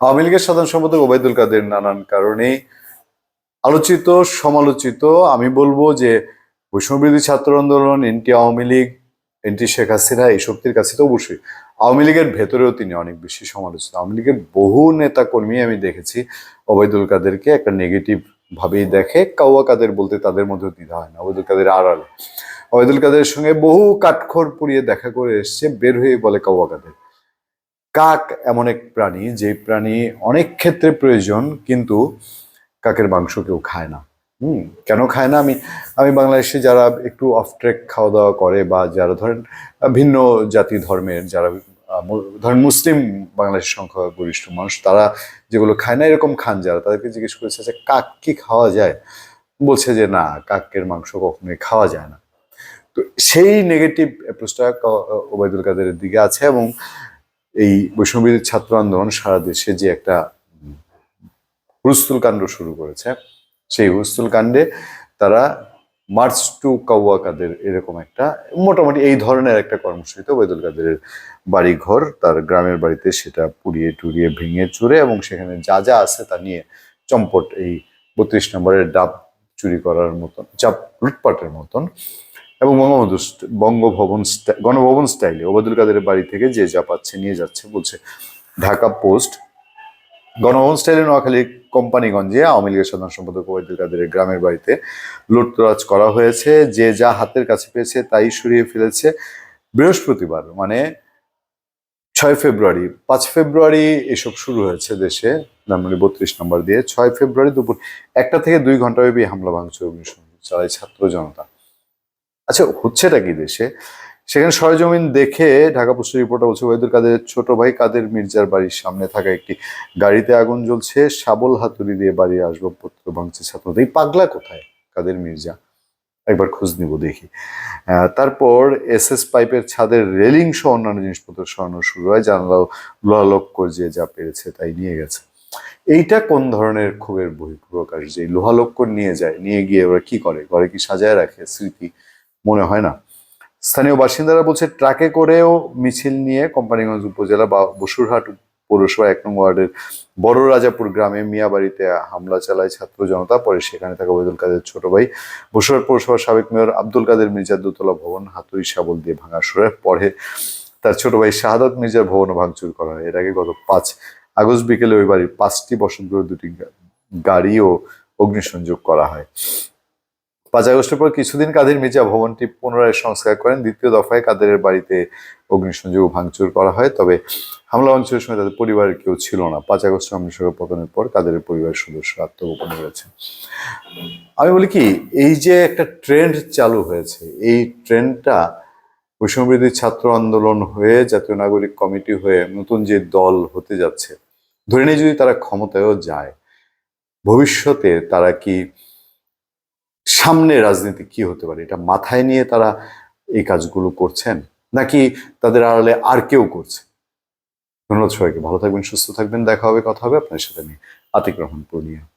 আওয়ামী লীগের সাধারণ সম্পাদক ওবায়দুল কাদের নানান কারণে আলোচিত, সমালোচিত। আমি বলব যে বৈষম্যবিরোধী ছাত্র আন্দোলন, এনটি আওয়ামী লীগ, এনটি শেখ হাসিনা এই শক্তির কাছে তো অবশ্যই। আওয়ামী লীগের ভেতরেও তিনি অনেক বেশি সমালোচিত। আওয়ামী লীগের বহু নেতা কর্মী আমি দেখেছি, ওবায়দুল কাদেরকে একটা নেগেটিভ ভাবেই দেখে। কাউয়া কাদের বলতে তাদের মধ্যেও দ্বিধা হয় না, ওবায়দুল কাদের আড়ালে। ওবায়দুল কাদের সঙ্গে বহু কাঠখড় পুড়িয়ে দেখা করে এসছে, বের হয়ে বলে কাউয়া কাদের। কাক এমন এক প্রাণী যে প্রাণী অনেক ক্ষেত্রে প্রয়োজন, কিন্তু কাকের মাংস কেউ খায় না। হুম, কেন খায় না? আমি আমি বাংলাদেশে যারা একটু অফ ট্রেক খাওয়া দাওয়া করে বা যারা ধরেন ভিন্ন জাতি ধর্মের যারা ধরেন মুসলিম বাংলাদেশের সংখ্যা গরিষ্ঠ মানুষ, তারা যেগুলো খায় না, এরকম খান যারা। তাদেরকে জিজ্ঞেস করেছে যে কাক কি খাওয়া যায়? বলছে যে, না, কাকের মাংস কখনোই খাওয়া যায় না। তো সেই নেগেটিভ অ্যাপ্রোচটা ওবায়দুল কাদের দিকে আছে এবং এই বৈষম্যবিরোধী ছাত্র আন্দোলন সারা দেশে যে একটা হুলস্থুল কাণ্ড শুরু করেছে, সেই হুলস্থুল কাণ্ডে তারা মার্চ টু কাউয়া কাদের এরকম একটা, মোটামুটি এই ধরনের একটা কর্মসূচিতে ওবায়দুল কাদেরের বাড়ি ঘর তার গ্রামের বাড়িতে সেটা পুড়িয়ে টুরিয়ে ভেঙে চুরে এবং সেখানে যা যা আছে তা নিয়ে চম্পট এই বত্রিশ নম্বরের ডাব চুরি করার মতন চাপ লুটপাটের মতন এবং বঙ্গবন্ধু বঙ্গভবন গণভবন স্টাইলে ওবায়দুল কাদের বাড়ি থেকে যে যা পাচ্ছে নিয়ে যাচ্ছে বলছে ঢাকা পোস্ট। গণভবন স্টাইলে নোয়াখালী কোম্পানিগঞ্জে আওয়ামী লীগের সাধারণ সম্পাদক ওবায়দুল কাদের গ্রামের বাড়িতে লুটতরাজ করা হয়েছে। যে যা হাতের কাছে পেয়েছে তাই সরিয়ে ফেলেছে বৃহস্পতিবার মানে ছয় ফেব্রুয়ারি। পাঁচ ফেব্রুয়ারি এসব শুরু হয়েছে দেশে ধানমন্ডি বত্রিশ নম্বর দিয়ে। ছয় ফেব্রুয়ারি দুপুর একটা থেকে দুই ঘণ্টা ঘন্টাব্যাপী হামলা ভাঙচুর অগ্নিসংযোগ চালায় ছাত্র জনতা। আচ্ছা হচ্ছেটা কি দেশে? সেখানে সরজমিন দেখে ঢাকা পোস্টের রিপোর্টার বলছে ওয়েদুল কাদের ছোট ভাই কাদের মির্জার বাড়ির সামনে থাকা একটি গাড়িতে আগুন জ্বলছে, শাবল হাতুড়ি দিয়ে বাড়ির আসবাবপত্র ভাঙছে ছাত্রদের। এই পাগলা কোথায় কাদের মির্জা? একবার খোঁজ নিব, দেখি। তারপর এস এস পাইপের ছাদের রেলিং সহ অন্যান্য জিনিসপত্র সরানো শুরু হয়, জানলাও লোহালক্কর যে যা পেরেছে তাই নিয়ে গেছে। এইটা কোন ধরনের ক্ষোভের বহিঃপ্রকাশ যে লোহালক্কর নিয়ে যায়, নিয়ে গিয়ে ওরা কি করে? ঘরে কি সাজায় রাখে স্মৃতি? মনে হয় না। স্থানীয় বাসিন্দারা বলছে, ট্রাকে করেও মিছিল নিয়ে কোম্পানিগঞ্জ উপজেলা বা বসুরহাট পৌরসভা এক নং ওয়ার্ডের বড় রাজাপুর গ্রামে মিয়াবাড়িতে হামলা চালায় ছাত্র জনতা। পরে সেখানে থাকা ওবায়দুল কাদের ছোট ভাই, বসুরহাট পৌরসভার সাবেক মেয়র আব্দুল কাদের মির্জার দোতলা ভবন হাতুড়ি শাবল দিয়ে ভাঙা সরে পরে তার ছোট ভাই শাহাদত মির্জার ভবন ভাঙচুর করা হয়। এর আগে গত পাঁচ আগস্ট বিকেলে ওই বাড়ির পাঁচটি বসন্ত দুটি গা- গাড়ি ও অগ্নিসংযোগ করা হয়। পাঁচ আগস্টের পর কিছুদিন কাদের মির্জা ভবনটি পুনরায় সংস্কার করেন, দ্বিতীয় দফায় কাদেরের বাড়িতে অগ্নিসংযোগ ভাঙচুর করা হয়, তবে হামলা ভাঙচুরের সময় তাদের পরিবারের কেউ ছিল না। পাঁচ আগস্ট সরকার পতনের পর কাদেরের পরিবারের সদস্য আত্মগোপন করেছে। আমি বলি কি, এই যে একটা ট্রেন্ড চালু হয়েছে, এই ট্রেন্ডটা বৈষম্যবিরোধী ছাত্র আন্দোলন হয়ে জাতীয় নাগরিক কমিটি হয়ে নতুন যে দল হতে যাচ্ছে, ধরে নিয়ে যদি তারা ক্ষমতায়ও যায়, ভবিষ্যতে তারা কি সামনে রাজনীতি কি হতে পারে? এটা মাথায় নিয়ে তারা এই কাজগুলো করছেন? নাকি তাদের আড়ালে আর কেউ করছে? ধন্যবাদ সবাইকে। ভালো থাকবেন, সুস্থ থাকবেন। দেখা হবে, কথা হবে আপনার সাথে আমি আতিক রহমান পূর্ণিয়া।